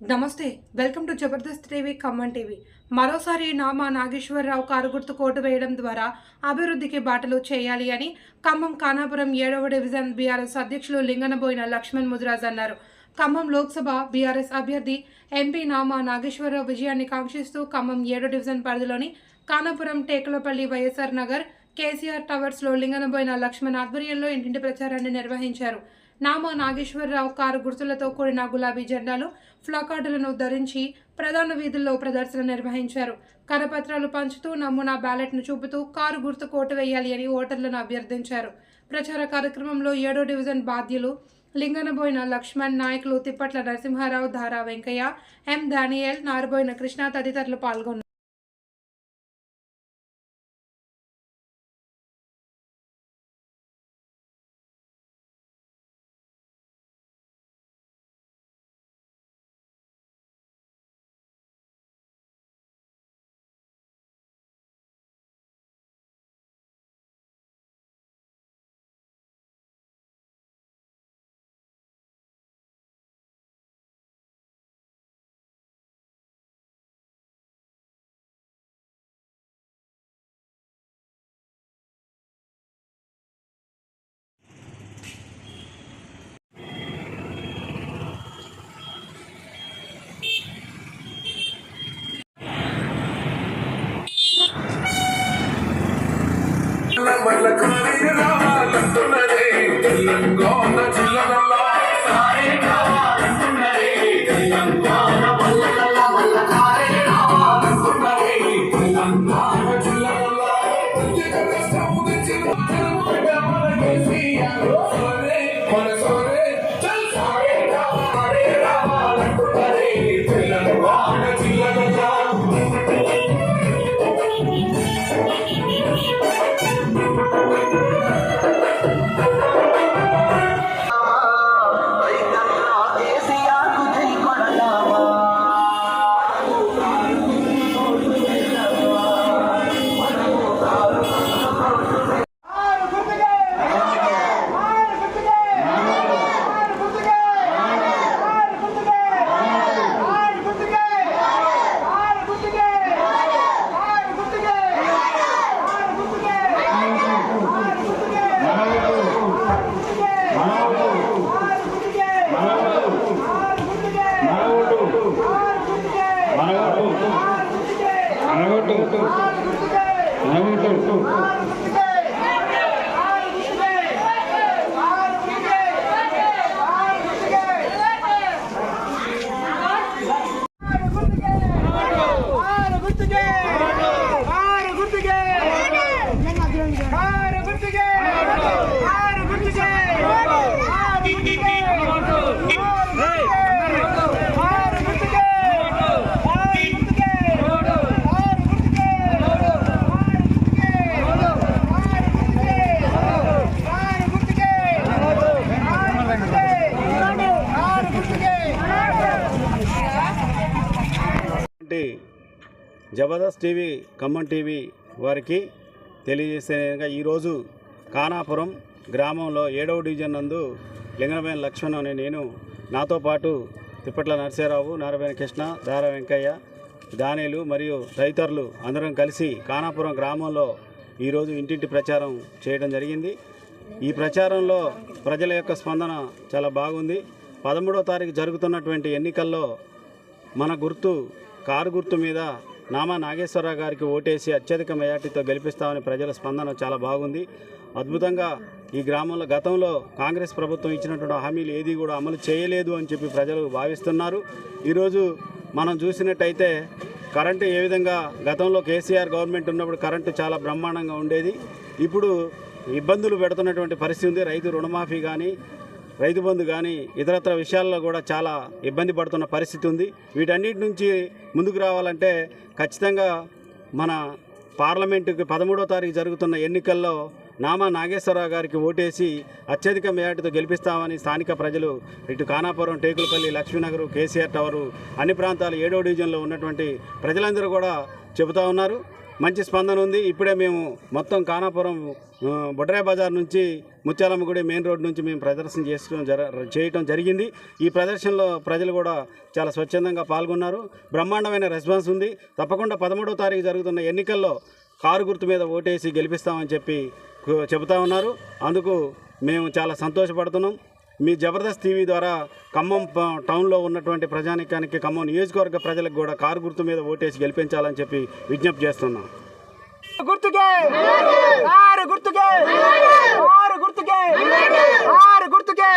నమస్తే welcome to Jabardasth TV Khammam TV. మరోసారి Nama Nageswara Rao car గుర్తు కోటు వేయడం ద్వారా అభివృద్ధికి బాటలు చేయాలి అని ఖమ్మం కానాపురం ఏడవ డివిజన్ బీఆర్ఎస్ అధ్యక్షులు లింగనబోయిన లక్ష్మణ్ ముదిరాజ్ అన్నారు. ఖమ్మం లోక్సభ బీఆర్ఎస్ అభ్యర్థి ఎంపీ నామా నాగేశ్వరరావు విజయాన్ని కాంక్షిస్తూ ఖమ్మం ఏడో డివిజన్ పరిధిలోని కానాపురం టేకులపల్లి వైఎస్ఆర్ నగర్ కేసీఆర్ టవర్స్లో లింగనబోయిన లక్ష్మణ్ ఆధ్వర్యంలో ఇంటింటి ప్రచారాన్ని నిర్వహించారు. నామా నాగేశ్వరరావు కారు గుర్తులతో కూడిన గులాబీ జెండాలు ఫ్లకార్డులను ధరించి ప్రధాన వీధుల్లో ప్రదర్శన నిర్వహించారు. కరపత్రాలు పంచుతూ నమూనా బ్యాలెట్ను చూపుతూ కారు గుర్తు కోటు వేయాలి అని ఓటర్లను అభ్యర్థించారు. ప్రచార కార్యక్రమంలో ఏడో డివిజన్ బాధ్యులు లింగనబోయిన లక్ష్మణ్ నాయకులు తిప్పట్ల నరసింహారావు ధారా వెంకయ్య ఎం దానియల్ నారబోయిన కృష్ణ తదితరులు పాల్గొన్నారు. Oh, అవును గుర్తుకే జబర్దస్త్ టీవీ ఖమ్మం టీవీ వారికి తెలియజేసే విధంగా ఈరోజు కానాపురం గ్రామంలో ఏడవ డివిజన్ నందు లింగనమైన లక్ష్మణ్ అనే నేను నాతో పాటు తిప్పట్ల నరసింహరావు నారాయణ కృష్ణ దార వెంకయ్య దానేలు మరియు తదితరులు అందరం కలిసి కానాపురం గ్రామంలో ఈరోజు ఇంటింటి ప్రచారం చేయడం జరిగింది. ఈ ప్రచారంలో ప్రజల యొక్క స్పందన చాలా బాగుంది. పదమూడో తారీఖు జరుగుతున్నటువంటి ఎన్నికల్లో మన గుర్తు కారు గుర్తు మీద నామా నాగేశ్వరరావు గారికి ఓటేసి అత్యధిక మెజార్టీతో గెలిపిస్తామని ప్రజల స్పందన చాలా బాగుంది. అద్భుతంగా ఈ గ్రామంలో గతంలో కాంగ్రెస్ ప్రభుత్వం ఇచ్చినటువంటి హామీలు ఏది కూడా అమలు చేయలేదు అని చెప్పి ప్రజలు భావిస్తున్నారు. ఈరోజు మనం చూసినట్టయితే కరెంటు ఏ విధంగా గతంలో కేసీఆర్ గవర్నమెంట్ ఉన్నప్పుడు కరెంటు చాలా బ్రహ్మాండంగా ఉండేది. ఇప్పుడు ఇబ్బందులు పెడుతున్నటువంటి పరిస్థితి ఉంది. రైతు రుణమాఫీ కానీ రైతు బంధు కానీ ఇతరత్ర విషయాల్లో కూడా చాలా ఇబ్బంది పడుతున్న పరిస్థితి ఉంది. వీటన్నిటి నుంచి ముందుకు రావాలంటే ఖచ్చితంగా మన పార్లమెంటుకి పదమూడో తారీఖు జరుగుతున్న ఎన్నికల్లో నామా నాగేశ్వరరావు గారికి ఓటేసి అత్యధిక మేయాటితో గెలిపిస్తామని స్థానిక ప్రజలు ఇటు కానాపురం టేకులపల్లి లక్ష్మీనగర్ కేసీఆర్ టవరు అన్ని ప్రాంతాలు ఏడో డివిజన్లో ఉన్నటువంటి ప్రజలందరూ కూడా చెబుతా ఉన్నారు. మంచి స్పందన ఉంది. ఇప్పుడే మేము మొత్తం ఖానాపురం ఆ, బజార్ నుంచి ముత్యాలమ్మ గుడి మెయిన్ రోడ్ నుంచి మేము ప్రదర్శన చేసుకోవడం జర చేయటం జరిగింది. ఈ ప్రదర్శనలో ప్రజలు కూడా చాలా స్వచ్ఛందంగా పాల్గొన్నారు. బ్రహ్మాండమైన రెస్పాన్స్ ఉంది. తప్పకుండా పదమూడవ తారీఖు జరుగుతున్న ఎన్నికల్లో కారు గుర్తు మీద ఓటేసి గెలిపిస్తామని చెప్పి చెబుతా ఉన్నారు. అందుకు మేము చాలా సంతోషపడుతున్నాం. మీ జబర్దస్త్ టీవీ ద్వారా ఖమ్మం టౌన్లో ఉన్నటువంటి ప్రజానికానికి ఖమ్మం నియోజకవర్గ ప్రజలకు కూడా కారు గుర్తు మీద ఓటేసి గెలిపించాలని చెప్పి విజ్ఞప్తి చేస్తున్నాం. గుర్తుకే! గుర్తుకే! గుర్తుకే! గుర్తుకే!